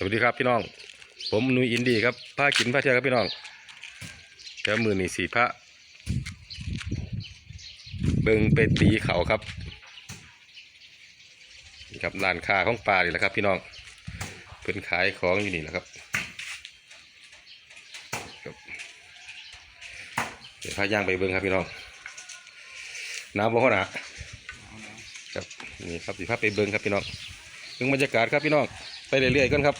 สวัสดีครับพี่น้อง ผมนุยอินดีครับพากินพาเที่ยวครับพี่น้องแล้วมือนี่สีพระเบิงไปตีเขาครับนี่ครับร้านคาของปลานี่แหละครับ พี่น้องเพิ่นขายของอยู่นี่แหละครับเดี๋ยวพาย่างไปเบิงครับพี่น้องน้ำบ่ขนาครับนี่ครับสีพาไปเบิงครับพี่น้องเบิงบรรยากาศครับพี่น้อง ไปเรื่อยๆกันครับ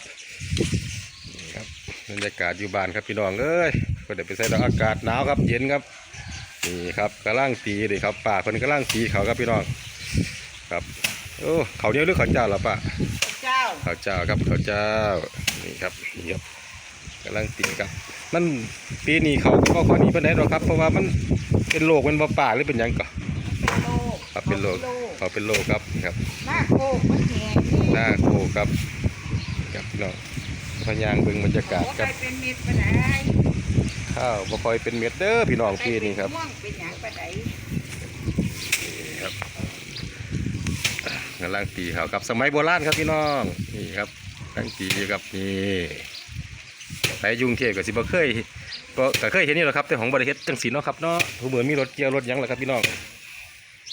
นี่ครับบรรยากาศอยู่บ้านครับพี่น้องเอ้ยก็ได้ไปใส่ดอกอากาศหนาวครับเย็นครับนี่ครับกำลังตีเลยครับป่าคนกำลังตีเขาครับพี่น้องครับโอ้เขาวเหนียวหรือเขาวเจ้าเหรอป่าเจ้าเขาวเจ้าครับเขาวเจ้านี่ครับนี่ครับกำลังตีครับ มันปีนี้เขาก็ข้อนี้เป็นไดหรอกครับ เพราะว่ามันเป็นโรคเป็นบ่ป่าหรือเป็นหยังก่อเป็นโลกครับเป็นโรคเขาเป็นโรคครับนี่ครับหน้าโคกมันแหงนี่หน้าโคครับ ครับพี่น้องพะยางเบิ่งบรรยากาศโอ้ครับไปเป็นเม็ดปะไหนข้าวบ่ค่อยเป็นเม็ดเด้อพี่น้องปีนี้ครับม่วงเป็นหยังปะไหนนี่ครับกำลังตีเขาครับสมัยโบราณครับพี่น้องนี่ครับกำลังตีอยู่ครับนี่ไปอยุ่กรุงเทพก็สิบ่เคยบ่ก็เคยเห็นนี่แหละครับแต่ของบริเฮ็ดจังสีเนาะครับเนาะผู้เหมือนมีรถเกี่ยวรถหยังแหละครับพี่น้อง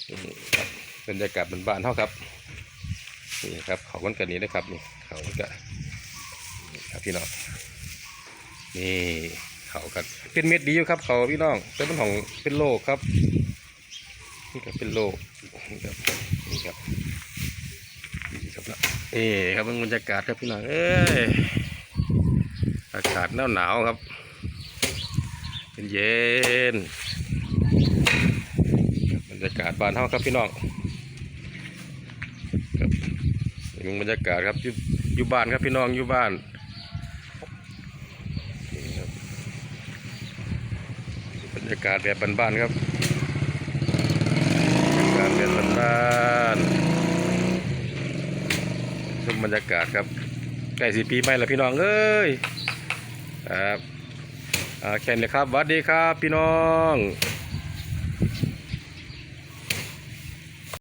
นี่ครับบรรยากาศบ้านๆเฮาครับนี่ครับเขากันกันนี้นะครับนี่เขากันก็นี่ครับ พี่น้องนี่เขากันเป็นเม็ดดีอยู่ครับ เขาพี่น้องแต่เป็นของเป็นโลกครับนี่ก็เป็นโลกนี่ครับนี่ครับนี่ครับนะนี่ครับบรรยากาศครับพี่น้องเอ้ยอากาศหนาวหนาวๆครับเป็นเย็นบรรยากาศบ้านเฮาครับพี่น้องครับบรรยากาศครับอยู่บ้านครับพี่น้องอยู่บ้านครับบ รรยากาศแบบบ้านๆครับบรรยากาศแบบบ้านๆชมบรรยากาศครับใกล้สีปีใหม่แล้วพี่น้องเอ้ยครับแค่นี้ครับสวัสดีครับพี่น้อง